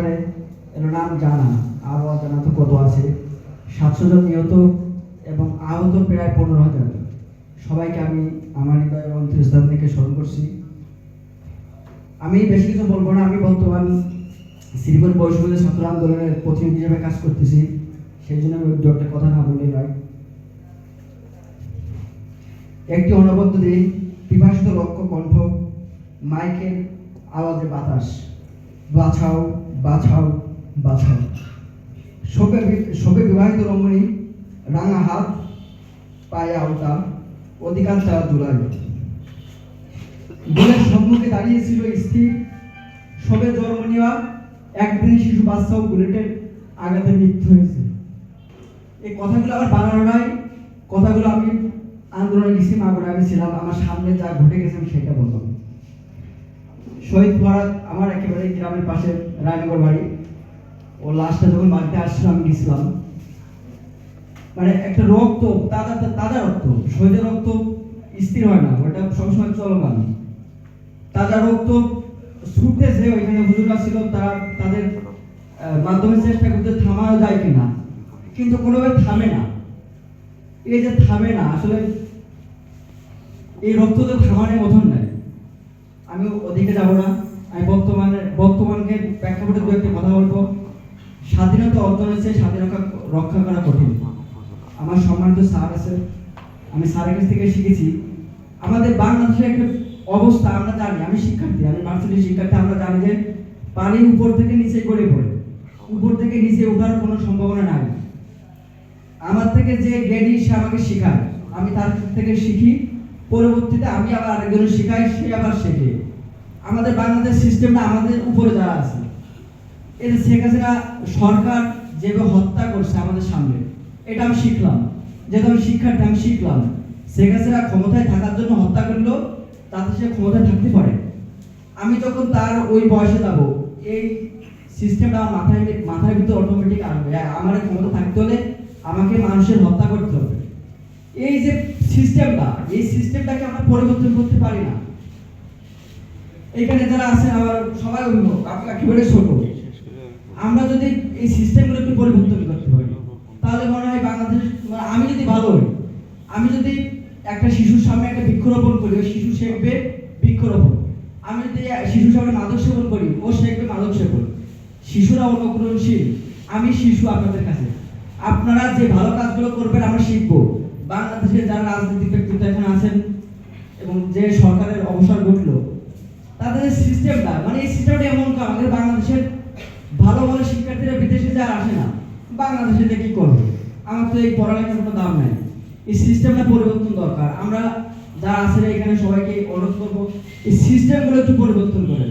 পারে এর নাম জানা আরও অজানা তো কত আছে? সাতশো জন নিহত এবং আহত প্রায় পনেরো হাজার। সবাইকে আমি আমার হৃদয় এবং অন্তরস্থান থেকে স্মরণ করছি। আমি বেশি কিছু বলব না, আমি বর্তমান শ্রীপুর বৈষ্ণবী ছাত্র আন্দোলনের প্রতিনিধি হিসেবে কাজ করতেছি। সেই জন্য আমি দু একটা কথা না বললেই নয়। একটি অনবদ্য দিন পিপাসিত লক্ষ কণ্ঠ, মাইকের আওয়াজে বাতাস। বাছাও বাছাও বাছাও। শোকে শোকে বিবাহিত রমণী, রাঙা হাত, পায়ে আওতা চাওয়া জুলাই বুলের সম্মুখে দাঁড়িয়েছিল স্থির শোকে জন্ম নেওয়া একদিন শিশু বাচ্চাও বুলেটের আঘাতে মৃত্যু হয়েছে। এই কথাগুলো আমার বানানো নয়। কথাগুলো আমি আন্দোলনে গেছি মাগুরে আমি ছিলাম। আমার সামনে যা ঘটে গেছে আমি সেটা বললাম। শহীদ ফরাদ আমার একেবারে গ্রামের পাশে রায়নগর বাড়ি। ও লাশটা যখন বাড়িতে আসছিল, আমি গেছিলাম। মানে একটা রক্ত, তাজা তাজা রক্ত। শহীদের রক্ত স্থির হয় না, ওটা সবসময় চলমান। তাজা রক্ত ছুটতেছে ওইখানে হুজুরা ছিল, তারা তাদের মাধ্যমে চেষ্টা করতে থামানো যায় কিনা। কিন্তু কোনোভাবে থামে না। এই যে থামে না, আসলে এই রক্ত তো থামানোর মতন নাই আমি ওদিকে যাব না। আমি বর্তমানে, বর্তমানকে প্রেক্ষাপটে দু একটা কথা বলব। স্বাধীনতা অর্জন হয়েছে স্বাধীনতা রক্ষা করা কঠিন। আমার সম্মানিত স্যার আছে, আমি স্যারের কাছ থেকে শিখেছি। আমাদের বাংলাদেশের একটা অবস্থা আমরা জানি, আমি শিক্ষার্থী, আমি ভার্সিটির শিক্ষার্থী, আমরা জানি যে পানি উপর থেকে নিচে গড়ে পড়ে। উপর থেকে নিচে ওঠার কোনো সম্ভাবনা নাই। আমার থেকে যে জ্ঞানী সে আমাকে শেখায়। আমি তার থেকে শিখি। পরবর্তীতে আমি আবার আরেকজনের শেখাই, সে আবার শেখে। আমাদের বাংলাদেশ সিস্টেমটা আমাদের উপরে যারা আছে যে শেখ হাসিনা সরকার যেভাবে হত্যা করছে আমাদের সামনে, এটা আমি শিখলাম। যেহেতু আমি শিক্ষার্থী, আমি শিখলাম। শেখ হাসিনা ক্ষমতায় থাকার জন্য হত্যা করল তাতে সে ক্ষমতায় থাকতে পারে। আমি যখন তার ওই বয়সে যাব, এই সিস্টেমটা আমার মাথায়, মাথার ভিতরে অটোমেটিক আসবে আমার ক্ষমতা থাকতে হলে আমাকে মানুষের হত্যা করতে হবে। এই যে সিস্টেমটা, এই সিস্টেমটাকে আমরা পরিবর্তন করতে পারি না। এখানে যারা আছেন, আমার সবাই অভিভাবক আপনি একেবারে ছোট। আমরা যদি এই সিস্টেমগুলো একটু পরিবর্তন করতে পারি, তাহলে মনে হয় বাংলাদেশ মানে আমি যদি ভালো হই, আমি যদি একটা শিশুর সামনে একটা বৃক্ষরোপণ করি, ওই শিশু শিখবে বৃক্ষরোপণ। আমি যদি শিশুর সামনে মাদক সেবন করি, ও শিখবে মাদক সেবন শিশুরা অনুকরণশীল আমি শিশু আপনাদের কাছে। আপনারা যে ভালো কাজগুলো করবেন, আমরা শিখব। বাংলাদেশের যারা রাজনৈতিক ব্যক্তিত্ব এখানে আছেন এবং যে সরকারের অবসর ঘটলো, তাদের সিস্টেমটা মানে এই সিস্টেমটা এমন আমাদের বাংলাদেশের ভালো ভালো শিক্ষার্থীরা বিদেশে যা আসে না, বাংলাদেশে যে কি করবে? আমার তো এই পড়ালেখার কোনো দাম নাই। এই সিস্টেমটা পরিবর্তন দরকার। আমরা যারা আছেন এখানে সবাইকে অনুরোধ করব, এই সিস্টেমগুলো একটু পরিবর্তন করে